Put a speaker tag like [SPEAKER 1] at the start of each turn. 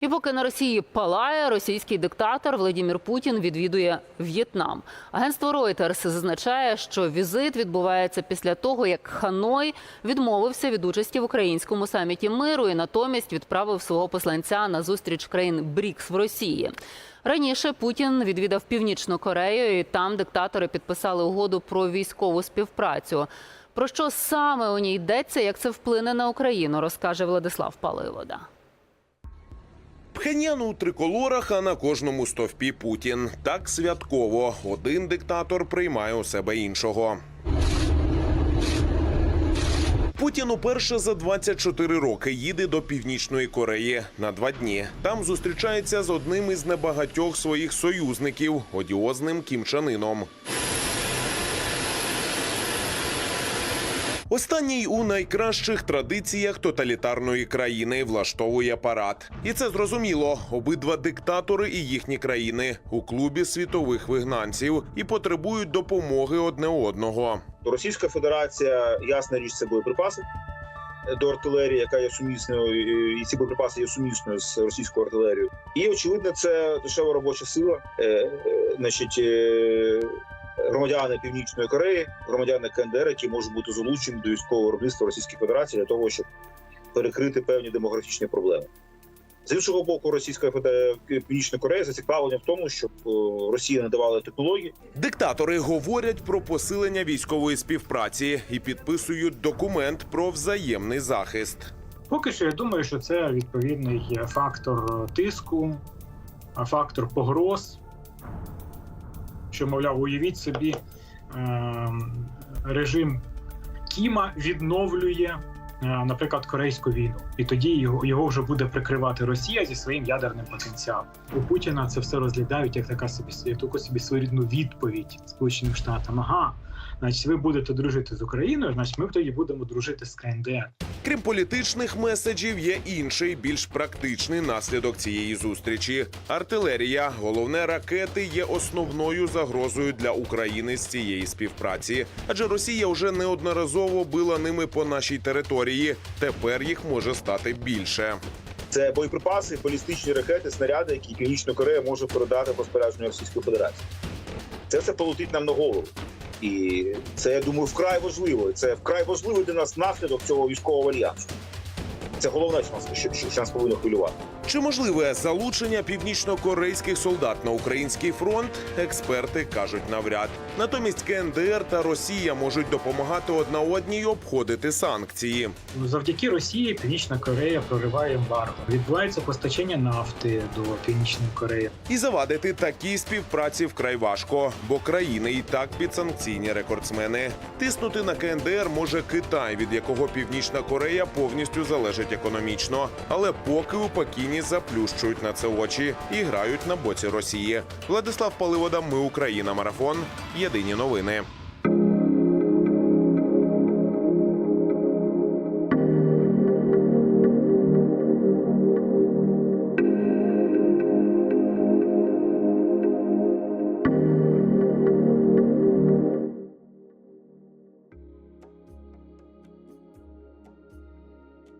[SPEAKER 1] І поки на Росії палає, російський диктатор Владімір Путін відвідує В'єтнам. Агентство Reuters зазначає, що візит відбувається після того, як Ханой відмовився від участі в українському саміті миру і натомість відправив свого посланця на зустріч країн БРІКС в Росії. Раніше Путін відвідав Північну Корею, і там диктатори підписали угоду про військову співпрацю. Про що саме у ній йдеться, як це вплине на Україну, розкаже Владислав Паливода.
[SPEAKER 2] Пхеньян у триколорах, а на кожному стовпі Путін. Так святково. Один диктатор приймає у себе іншого. Путін уперше за 24 роки їде до Північної Кореї на два дні. Там зустрічається з одним із небагатьох своїх союзників одіозним Кім Останній у найкращих традиціях тоталітарної країни влаштовує парад. І це зрозуміло. Обидва диктатори і їхні країни у клубі світових вигнанців і потребують допомоги одне одного.
[SPEAKER 3] Російська Федерація, ясна річ, це боєприпаси до артилерії, яка є сумісною, і ці боєприпаси є сумісною з російською артилерією. І очевидно, це дешева робоча сила. Е, е, значить, е, громадяни Північної Кореї, громадяни КНДР, які можуть бути залучені до військового виробництва Російської Федерації для того, щоб перекрити певні демографічні проблеми. З іншого боку, Російська Північна Корея зацікавлена в тому, щоб е, Росія надавала технології.
[SPEAKER 2] Диктатори говорять про посилення військової співпраці і підписують документ про взаємний захист.
[SPEAKER 4] Поки що я думаю, що це відповідний фактор тиску, а фактор погроз. Що, мовляв, уявіть собі, ем, режим Кіма відновлює, е, наприклад, корейську війну, і тоді його, його вже буде прикривати Росія зі своїм ядерним потенціалом. У Путіна це все розглядають як така собі як таку собі своєрідну відповідь Сполученим Штатам. Ага, значить, ви будете дружити з Україною, значить, ми тоді будемо дружити з КНДР.
[SPEAKER 2] Крім політичних меседжів, є інший, більш практичний наслідок цієї зустрічі. Артилерія, головне ракети, є основною загрозою для України з цієї співпраці. Адже Росія вже неодноразово била ними по нашій території. Тепер їх може стати більше.
[SPEAKER 3] Це боєприпаси, балістичні ракети, снаряди, які Північна Корея може передати по спорядженню Російської Федерації. Це все полетить нам на голову. І це, я думаю, вкрай важливо. Це вкрай важливо для нас наслідок цього військового альянсу. Це головне, що нас, що, що нас повинно хвилювати.
[SPEAKER 2] Чи можливе залучення північно-корейських солдат на український фронт? Експерти кажуть навряд. Натомість КНДР та Росія можуть допомагати одна одній обходити санкції.
[SPEAKER 4] Ну, Завдяки Росії Північна Корея прориває ембарго. Відбувається постачання нафти до Північної Кореї.
[SPEAKER 2] І завадити такій співпраці вкрай важко, бо країни і так підсанкційні рекордсмени. Тиснути на КНДР може Китай, від якого Північна Корея повністю залежить економічно. Але поки у Пекіні заплющують на це очі і грають на боці Росії. Владислав Паливода, ми Україна. Марафон. Єдині новини.